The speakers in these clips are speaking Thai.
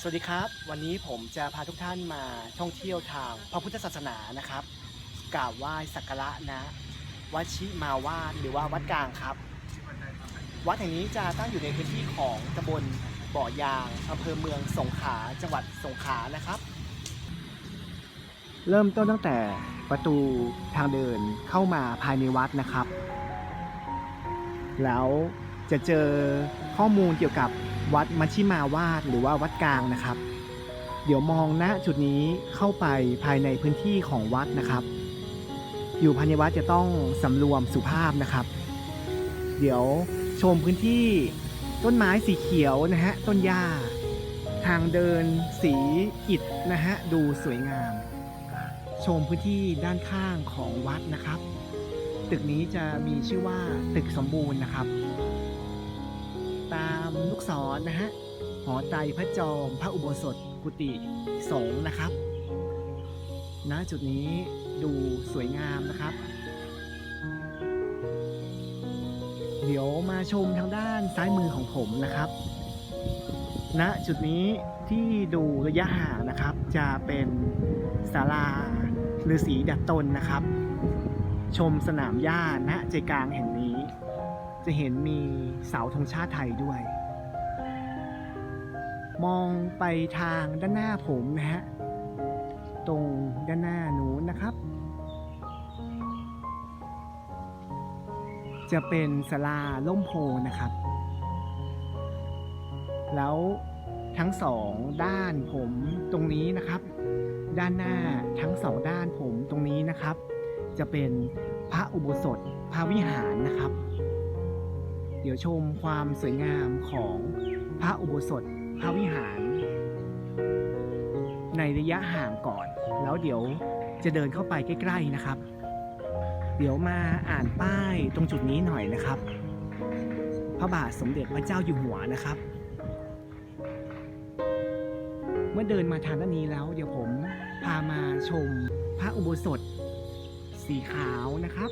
สวัสดีครับ วันนี้ผมจะพาทุกท่านมาท่องเที่ยวทางพระพุทธศาสนานะครับกราบไหว้สักการะนะวัดชิมาวาดหรือว่าวัดกลางครับ วัดแห่งนี้จะตั้งอยู่ในพื้นที่ของตำบลบ่อยางอำเภอเมืองสงขลาจังหวัดสงขลานะครับ เริ่มต้นตั้งแต่ประตูทางเดินเข้ามาภายในวัดนะครับ แล้วจะเจอข้อมูลเกี่ยวกับ วัดมัชชิมาวาดหรือว่าวัดกลางนะครับ เดี๋ยวมองณจุดนี้เข้าไปภายในพื้นที่ของวัดนะครับ อยู่ภายในวัดจะต้องสำรวมสุภาพนะครับ เดี๋ยวชมพื้นที่ต้นไม้สีเขียวนะฮะต้นหญ้า ทางเดินสีอิฐนะฮะดูสวยงาม ชมพื้นที่ด้านข้างของวัดนะครับ ตึกนี้จะมีชื่อว่าตึกสมบูรณ์นะครับ ตามลูกศรนะฮะ หอไตรพระจอม พระอุโบสถ กุฏิสงฆ์นะครับณจุดนี้ดูสวยงามนะครับ เดี๋ยวมาชมทางด้านซ้ายมือของผมนะครับ ณจุดนี้ที่ดูระยะห่างนะครับ จะเป็นศาลาฤาษีดัดตนนะครับ ชมสนามหญ้าณใจกลางแห่ง จะเห็นมีเสาธงชาติไทยด้วย มองไปทางด้านหน้าผมนะฮะ ตรงด้านหน้านู้นนะครับ จะเป็นศาลาล่มโพนะครับ แล้วทั้งสองด้านผมตรงนี้นะครับ ด้านหน้าทั้งสองด้านผมตรงนี้นะครับ จะเป็นพระอุโบสถพระวิหารนะครับ ดี๋ยวชมความสวยงามของพระอุโบสถพระวิหาร ในระยะห่างก่อน แล้วเดี๋ยวจะเดินเข้าไปใกล้ๆนะครับ เดี๋ยวมาอ่านป้ายตรงจุดนี้หน่อยนะครับ พระบาทสมเด็จพระเจ้าอยู่หัวนะครับ เมื่อเดินมาทางด้านนี้แล้ว เดี๋ยวผมพามาชมพระอุโบสถ สีขาวนะครับ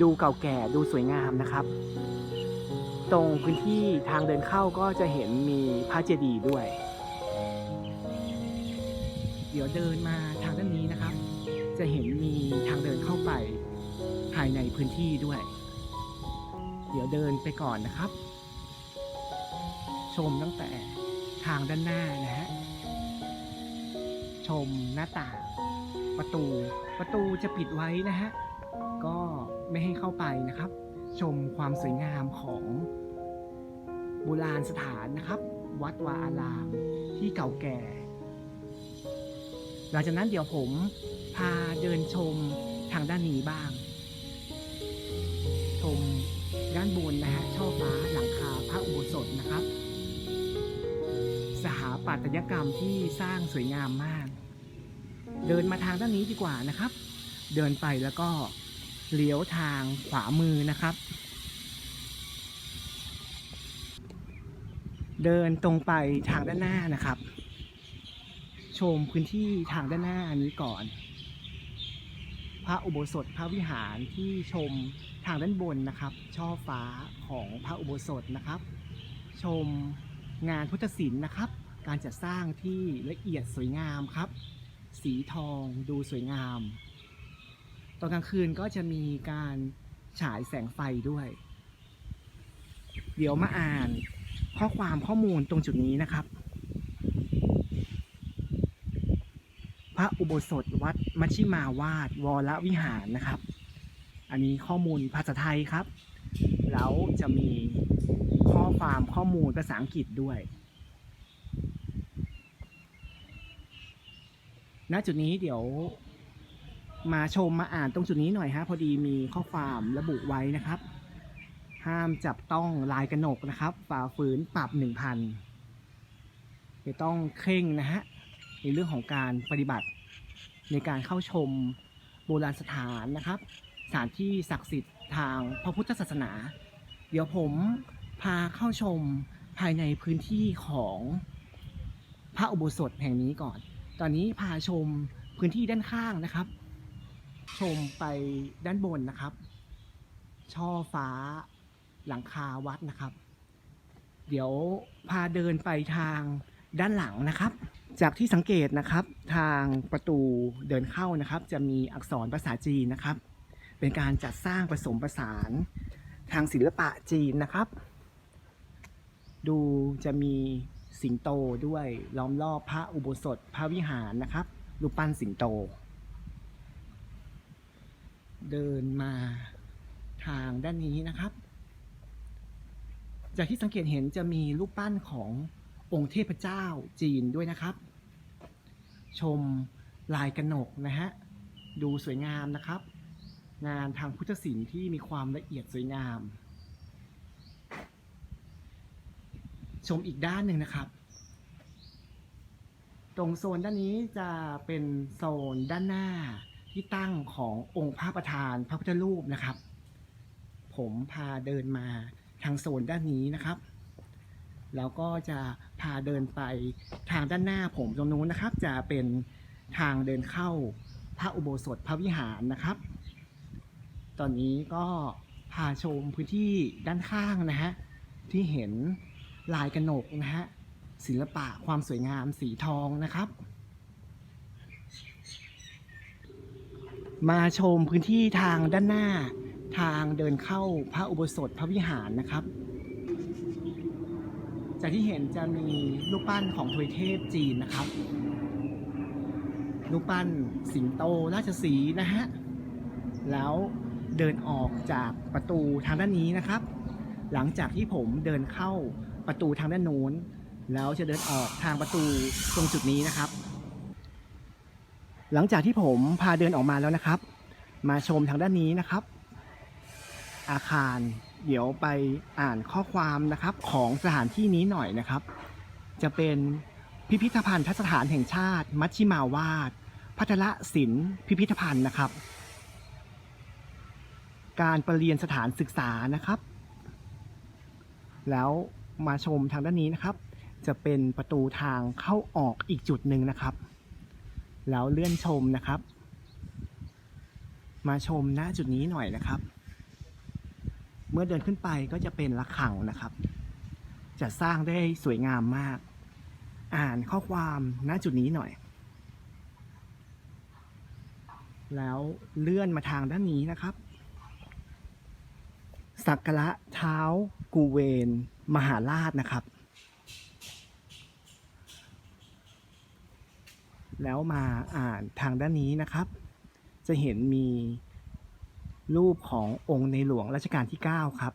ดูเก่าแก่ดูสวยงามนะครับ ตรงพื้นที่ทางเดินเข้าก็จะเห็นมีพระเจดีย์ด้วย เดี๋ยวเดินมาทางด้านนี้นะครับ จะเห็นมีทางเดินเข้าไปภายในพื้นที่ด้วย เดี๋ยวเดินไปก่อนนะครับ ชมตั้งแต่ทางด้านหน้านะฮะ ชมหน้าต่าง ประตู ประตูจะปิดไว้นะฮะ ก็ไม่ให้เข้าไปนะครับ ชมความสวยงามของ โบราณสถานนะครับ วัดวาอารามที่เก่าแก่ หลังจากนั้นเดี๋ยวผมพาเดินชมทางด้านนี้บ้าง ชมด้านบนนะฮะช่อฟ้าหลังคาพระอุโบสถนะครับ สถาปัตยกรรมที่สร้างสวยงามมาก เดินมาทางด้านนี้ดีกว่านะครับ เดินไปแล้วก็เลี้ยวทางขวามือนะครับ เดินตรงไปทางด้านหน้านะครับ ชมพื้นที่ทางด้านหน้านี้ก่อน พระอุโบสถพระวิหารที่ชมทางด้านบนนะครับ ช่อฟ้าของพระอุโบสถนะครับ ชมงานพุทธศิลป์นะครับ การจัดสร้างที่ละเอียดสวยงามครับ สีทองดูสวยงาม ตอนกลางคืนก็จะมีการฉายแสงไฟด้วย เดี๋ยวมาอ่าน ข้อความข้อมูลตรงจุดนี้นะครับ พระอุโบสถวัดมัชชิมาวาดวรวิหารนะครับ อันนี้ข้อมูลภาษาไทยครับ แล้วจะมีข้อความข้อมูลภาษาอังกฤษด้วยณจุดนี้เดี๋ยวมาชมมาอ่านตรงจุดนี้หน่อยฮะพอดีมีข้อความระบุไว้นะครับ ห้ามจับต้องลายกระหนกนะครับฝ่าฝืนปรับหนึ่งพันจะต้องเคร่งนะฮะในเรื่องของการปฏิบัติในการเข้าชมโบราณสถานนะครับ สถานที่ศักดิ์สิทธิ์ทางพระพุทธศาสนา เดี๋ยวผมพาเข้าชมภายในพื้นที่ของพระอุโบสถแห่งนี้ก่อน ตอนนี้พาชมพื้นที่ด้านข้างนะครับ ชมไปด้านบนนะครับ ช่อฟ้า หลังคาวัดนะครับ เดี๋ยวพาเดินไปทางด้านหลังนะครับ จากที่สังเกตนะครับทางประตูเดินเข้านะครับ จะมีอักษรภาษาจีนนะครับ เป็นการจัดสร้างผสมผสานทางศิลปะจีนนะครับ ดูจะมีสิงโตด้วยล้อมรอบพระอุโบสถพระวิหารนะครับรูปปั้นสิงโต เดินมาทางด้านนี้นะครับ จากที่สังเกตเห็นจะมีรูปปั้นขององค์เทพเจ้าจีนด้วยนะครับ ชมลายกระหนกนะฮะ ดูสวยงามนะครับ งานทางพุทธศิลป์ที่มีความละเอียดสวยงาม ชมอีกด้านหนึ่งนะครับ ตรงโซนด้านนี้จะเป็นโซนด้านหน้าที่ตั้งขององค์พระประธานพระพุทธรูปนะครับ ผมพาเดินมา ทางโซนด้านนี้นะครับ แล้วก็จะพาเดินไปทางด้านหน้าผมตรงนู้นนะครับ จะเป็นทางเดินเข้าพระอุโบสถพระวิหารนะครับ ตอนนี้ก็พาชมพื้นที่ด้านข้างนะฮะที่เห็นลายกระหนกนะฮะศิลปะความสวยงามสีทองนะครับ มาชมพื้นที่ทางด้านหน้า ทางเดินเข้าพระอุโบสถพระวิหารนะครับ จากที่เห็นจะมีรูปปั้นของทวยเทพจีนนะครับ รูปปั้นสิงโตราชสีนะฮะ แล้วเดินออกจากประตูทางด้านนี้นะครับ หลังจากที่ผมเดินเข้าประตูทางด้านโน้น แล้วจะเดินออกทางประตูตรงจุดนี้นะครับ หลังจากที่ผมพาเดินออกมาแล้วนะครับ มาชมทางด้านนี้นะครับ อาคาร เดี๋ยวไปอ่านข้อความนะครับของสถานที่นี้หน่อยนะครับ จะเป็นพิพิธภัณฑ์สถานแห่งชาติ มัชชิมาวาด พัทรศิลป์พิพิธภัณฑ์นะครับ การประเรียนสถานศึกษานะครับ แล้วมาชมทางด้านนี้นะครับ จะเป็นประตูทางเข้าออกอีกจุดหนึ่งนะครับ แล้วเลื่อนชมนะครับ มาชมณจุดนี้หน่อยนะครับ เมื่อเดินขึ้นไปก็จะเป็นระฆังนะครับ จะสร้างได้สวยงามมาก อ่านข้อความณจุดนี้หน่อย แล้วเลื่อนมาทางด้านนี้นะครับสักกระเท้ากูเวนมหาราชนะครับ แล้วมาอ่านทางด้านนี้นะครับ จะเห็นมี รูปขององค์ในหลวงรัชกาลที่ 9 ครับ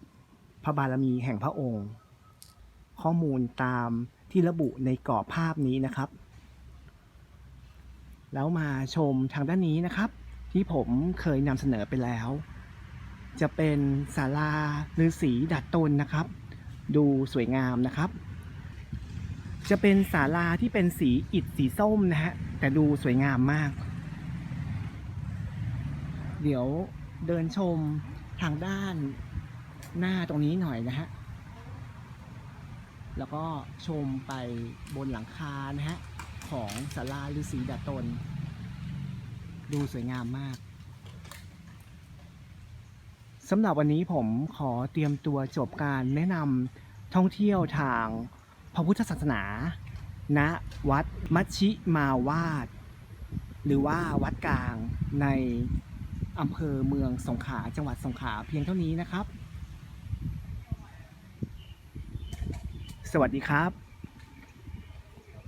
พระบารมีแห่งพระองค์ ข้อมูลตามที่ระบุในกรอบภาพนี้นะครับ แล้วมาชมทางด้านนี้นะครับ ที่ผมเคยนำเสนอไปแล้ว จะเป็นศาลาฤาษีดัดตนนะครับ ดูสวยงามนะครับ จะเป็นศาลาที่เป็นสีอิฐสีส้มนะฮะแต่ดูสวยงามมาก เดี๋ยว เดินชมทางด้านหน้าตรงนี้หน่อยนะฮะ แล้วก็ชมไปบนหลังคานะฮะ ของศาลาฤาษีดัดตน ดูสวยงามมากสำหรับวันนี้ผมขอเตรียมตัวจบการแนะนำท่องเที่ยวทางพระพุทธศาสนาณวัดมัชชิมาวาด หรือว่าวัดกลางใน อำเภอเมืองสงขลาจังหวัดสงขลาเพียงเท่านี้นะครับ สวัสดีครับ